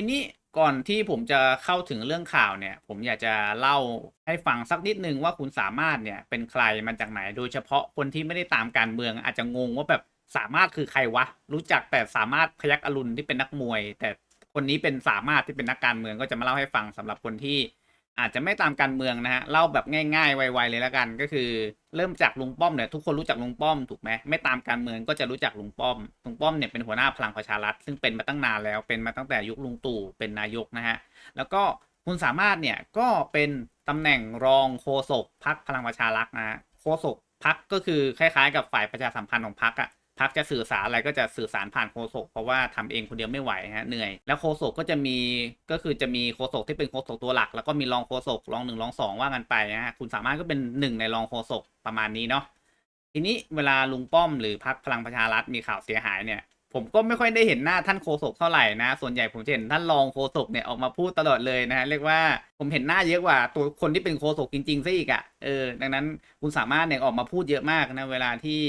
ทีนี้ก่อนที่ผมจะเข้าถึงเรื่องข่าวเนี่ย ผมอยากจะเล่าให้ฟังสักนิดนึงว่าคุณสามารถเนี่ยเป็นใครมาจากไหน โดยเฉพาะคนที่ไม่ได้ตามการเมือง อาจจะงงว่าแบบสามารถคือใครวะ รู้จักแต่สามารถพยักอรุณที่เป็นนักมวย แต่คนนี้เป็นสามารถที่เป็นนักการเมืองก็จะมาเล่าให้ฟังสำหรับคนที่อาจจะไม่ตามการเมืองนะฮะเล่าแบบง่าย ๆ ไวๆเลยแล้วกันก็คือ เริ่มจากลุงป้อมเนี่ยทุกคนรู้จักลุงป้อมถูกไหมไม่ตามการเมืองก็จะรู้จักลุงป้อมลุงป้อมเนี่ยเป็นหัวหน้าพลังประชารัฐซึ่งเป็นมาตั้งนานแล้วเป็นมาตั้งแต่ยุคลุงตู่เป็นนายกนะฮะแล้วก็คุณสามารถเนี่ยก็เป็นตำแหน่งรองโฆษกพักพลังประชารัฐนะฮะโฆษกพักก็คือคล้ายๆ กับฝ่ายประชาสัมพันธ์ของพักอะ พักจะสื่อสารอะไรก็จะสื่อสารผ่านโฆษกเพราะว่าทำเองคนเดียวไม่ไหวฮะเหนื่อย แล้วโฆษกก็จะมีก็คือจะมีโฆษกที่เป็นโฆษกตัวหลัก แล้วก็มีรองโฆษกรองหนึ่งรองสองว่ากันไปนะฮะคุณสามารถก็เป็นหนึ่งในรองโฆษกประมาณนี้เนาะทีนี้เวลาลุงป้อมหรือพักพลังประชารัฐมีข่าวเสียหายเนี่ย ผมก็ไม่ค่อยได้เห็นหน้าท่านโฆษกเท่าไหร่นะ ส่วนใหญ่ผมเห็นท่านรองโฆษกเนี่ยออกมาพูดตลอดเลยนะฮะเรียกว่าผมเห็นหน้าเยอะกว่าตัวคนที่เป็นโฆษกจริงๆซะอีกอะ่ะเออดังนั้นคุณสามารถเนี่ยออกมาพูดเยอะมากนะเวลาที่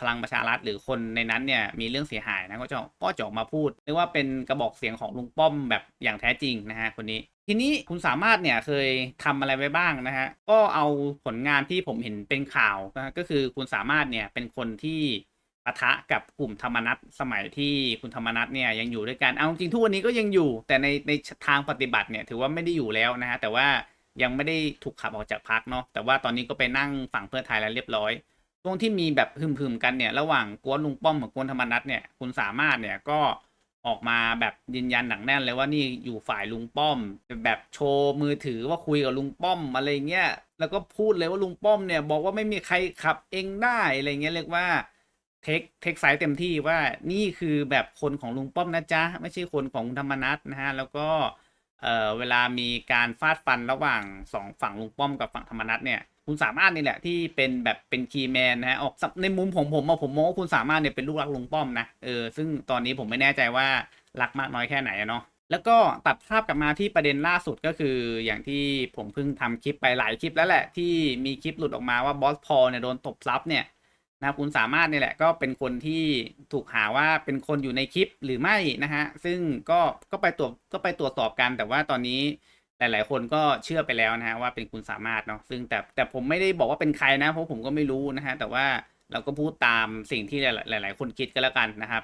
พลังประชารัฐหรือคนในนั้นเนี่ยมีเรื่องเสียหายนะก็จะก็จะออกมาพูดเรียกว่าเป็นกระบอกเสียงของลุงป้อมแบบอย่างแท้จริงนะฮะคนนี้ ทีนี้คุณสามารถเนี่ยเคยทำอะไรไว้บ้างนะฮะก็เอาผลงานที่ผมเห็นเป็นข่าวนะก็คือคุณสามารถเนี่ยเป็นคนที่ปะทะกับกลุ่มธรรมนัตสมัยที่คุณธรรมนัตเนี่ยยังอยู่ด้วยกันเอาจริงทุกวันนี้ก็ยังอยู่ แต่ในในทางปฏิบัติเนี่ยถือว่าไม่ได้อยู่แล้วนะฮะแต่ว่ายังไม่ได้ถูกขับออกจากพักเนาะแต่ว่าตอนนี้ก็ไปนั่งฝั่งเพื่อไทยแล้วเรียบร้อย ช่วงที่มีแบบพึมๆกันเนี่ย ระหว่างกวนลุงป้อมกับกวนธรรมนัฐเนี่ย คุณสามารถเนี่ยก็ออกมาแบบยืนยันหนักแน่นเลยว่านี่อยู่ฝ่ายลุงป้อม แบบโชว์มือถือว่าคุยกับลุงป้อมอะไรเงี้ยแล้วก็พูดเลยว่าลุงป้อมเนี่ย บอกว่าไม่มีใครขับเองได้อะไรเงี้ยเรียกว่าเทคเทคไซส์เต็มที่ว่านี่คือแบบคนของลุงป้อมนะจ๊ะไม่ใช่คนของธรรมนัฐนะฮะแล้วก็เอ่อเวลามีการฟาดฟันระหว่างสองฝั่งลุงป้อมกับฝั่งธรรมนัฐเนี่ย คุณสามารถนี่แหละที่เป็นแบบเป็นคีย์แมนนะฮะออกในมุมของผมอะผมมองว่าคุณสามารถเนี่ยเป็นลูกรักลุงป้อมนะเออซึ่งตอนนี้ผมไม่แน่ใจว่ารักมากน้อยแค่ไหนเนาะแล้วก็ตัดภาพกลับมาที่ประเด็นล่าสุดก็คืออย่างที่ผมเพิ่งทำคลิปไปหลายคลิปแล้วแหละ ที่มีคลิปหลุดออกมาว่าบอสพอเนี่ยโดนตบซับเนี่ยนะคุณสามารถนี่แหละก็เป็นคนที่ถูกหาว่าเป็นคนอยู่ในคลิปหรือไม่นะฮะซึ่งก็ก็ไปตรวจก็ไปตรวจสอบกันแต่ว่าตอนนี้ หลาย ๆ คนก็เชื่อไปแล้วนะฮะว่าเป็นคุณสามารถเนาะซึ่งแต่แต่ผมไม่ได้บอกว่าเป็นใครนะ เพราะผมก็ไม่รู้นะฮะแต่ว่าเราก็พูดตามสิ่งที่หลาย ๆ คนคิดก็แล้วกันนะครับ